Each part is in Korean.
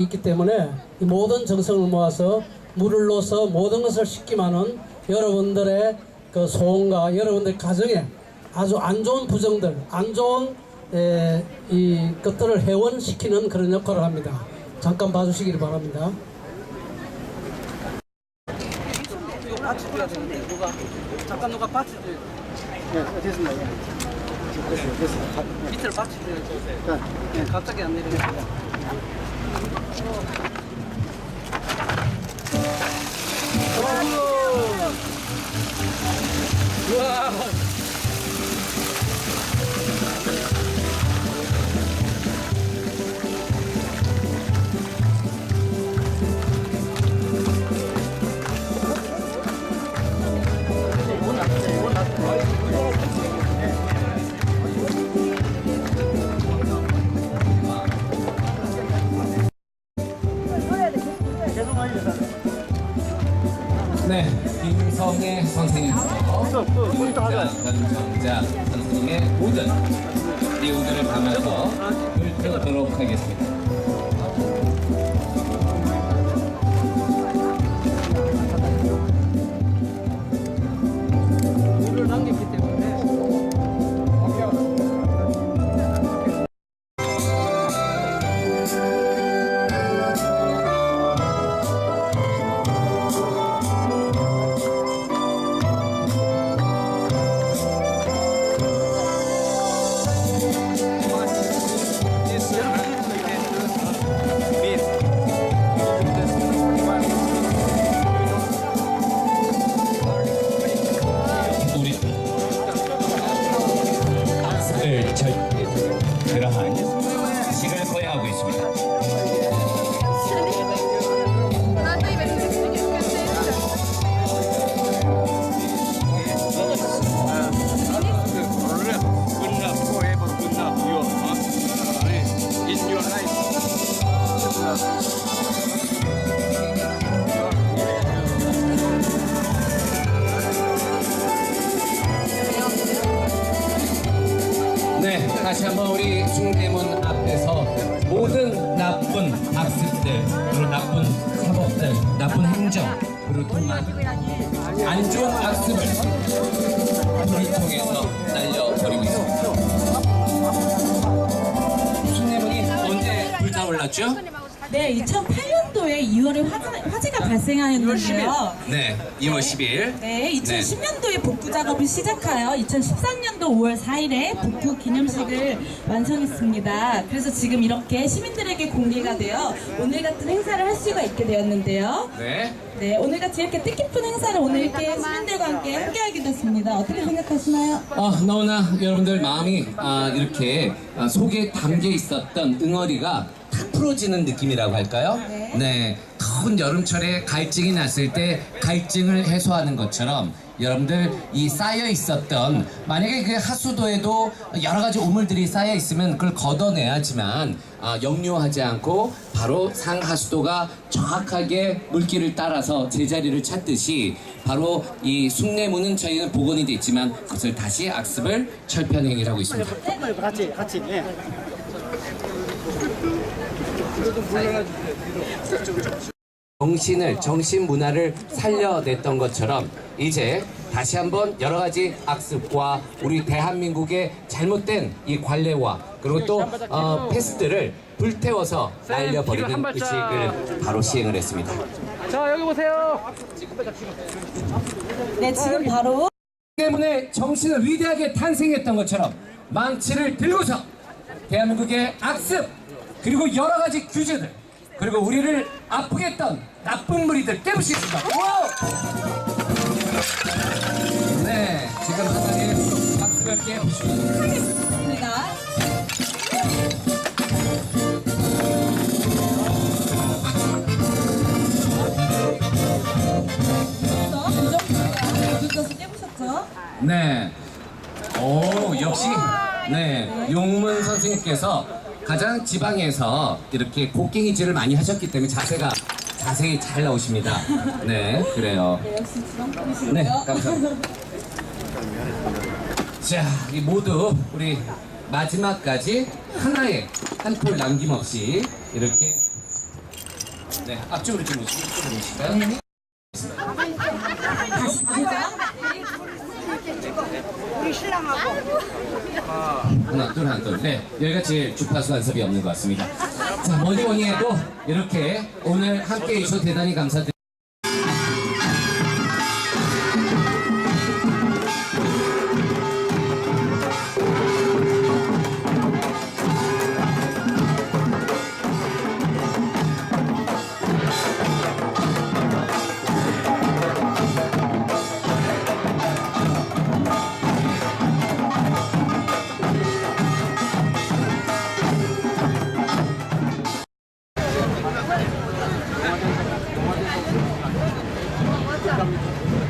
있기 때문에 이 모든 정성을 모아서 물을 넣어서 모든 것을 씻기만은 여러분들의 그 소원과 여러분들 가정에 아주 안 좋은 부정들, 안 좋은 에, 이 것들을 해원시키는 그런 역할을 합니다. 잠깐 봐주시기 바랍니다. 잠깐 누가 받쳐줘야 돼. 네, 됐습니다. 밑을 받쳐줘야지. 자, 네, 갑자기 안 내리니까. 우 또, 또, 또 이따 하자. 변정자 선생님의 모든 이유들을 담아서 읊도록 하겠습니다. 네, 다시 한번 우리 숭례문 앞에서 모든 나쁜 학습들, 그리고 나쁜 사법들, 나쁜 행정, 그리고 또한 안 좋은 학습을 불을 통해서 날려버리고 있습니다. 올랐죠? 네, 2008년도에 2월에 화재, 가 발생하였는데요. 네, 2월 10일. 네, 2010년도에 복구 작업을 시작하여 2013년도 5월 4일에 복구 기념식을 완성했습니다. 그래서 지금 이렇게 시민들에게 공개가 되어 오늘 같은 행사를 할 수가 있게 되었는데요. 네. 네, 오늘같이 이렇게 뜻깊은 행사를 오늘 이렇게 시민들과 함께 함께하게 됐습니다. 어떻게 생각하시나요? 아, 너무나 여러분들 마음이 아, 이렇게 아, 속에 담겨 있었던 응어리가 탁 풀어지는 느낌이라고 할까요? 네. 더운 여름철에 갈증이 났을 때 갈증을 해소하는 것처럼 여러분들 이 쌓여 있었던 만약에 그 하수도에도 여러 가지 오물들이 쌓여 있으면 그걸 걷어내야지만 아, 역류하지 않고 바로 상하수도가 정확하게 물길을 따라서 제자리를 찾듯이 바로 이 숭례문은 저희는 복원이 됐지만 그것을 다시 악습을 철편행이라고 있습니다. 네, 같이, 같이. 예. 정신을 정신 문화를 살려냈던 것처럼 이제 다시 한번 여러 가지 악습과 우리 대한민국의 잘못된 이 관례와 그리고 또 어, 패스트를 불태워서 날려버리는 의식을 바로 시행을 했습니다. 자, 여기 보세요. 네, 지금 바로 때문에 정신을 위대하게 탄생했던 것처럼 망치를 들고서 대한민국의 악습 그리고 여러 가지 규제들 그리고 우리를 아프게 했던 나쁜 무리들 깨부시겠습니다. 네, 지금. 부정부가 모든 것을 깨부셨죠? 네. 오, 역시, 네. 용문 선생님께서 가장 지방에서 이렇게 곡괭이질을 많이 하셨기 때문에 자세가 자세히 잘 나오십니다. 네, 그래요. 역시 지방분이시고요. 네, 감사합니다. 자, 이 모두 우리 마지막까지 하나의 한 톨 남김없이 이렇게 네, 앞쪽으로 좀 오시고 이쪽으로 오실까요? 다 시 부르자. 하나 둘 하나 둘. 네, 여기가 제일 주파수 간섭이 없는 것 같습니다. 자, 뭐니 뭐니 해도 이렇게 오늘 함께 해주셔서 대단히 감사드립니다. Thank you.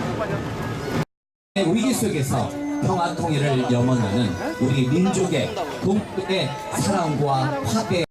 위기 속에서 평화 통일을 염원하는 우리 민족의 동북의 사랑과 화배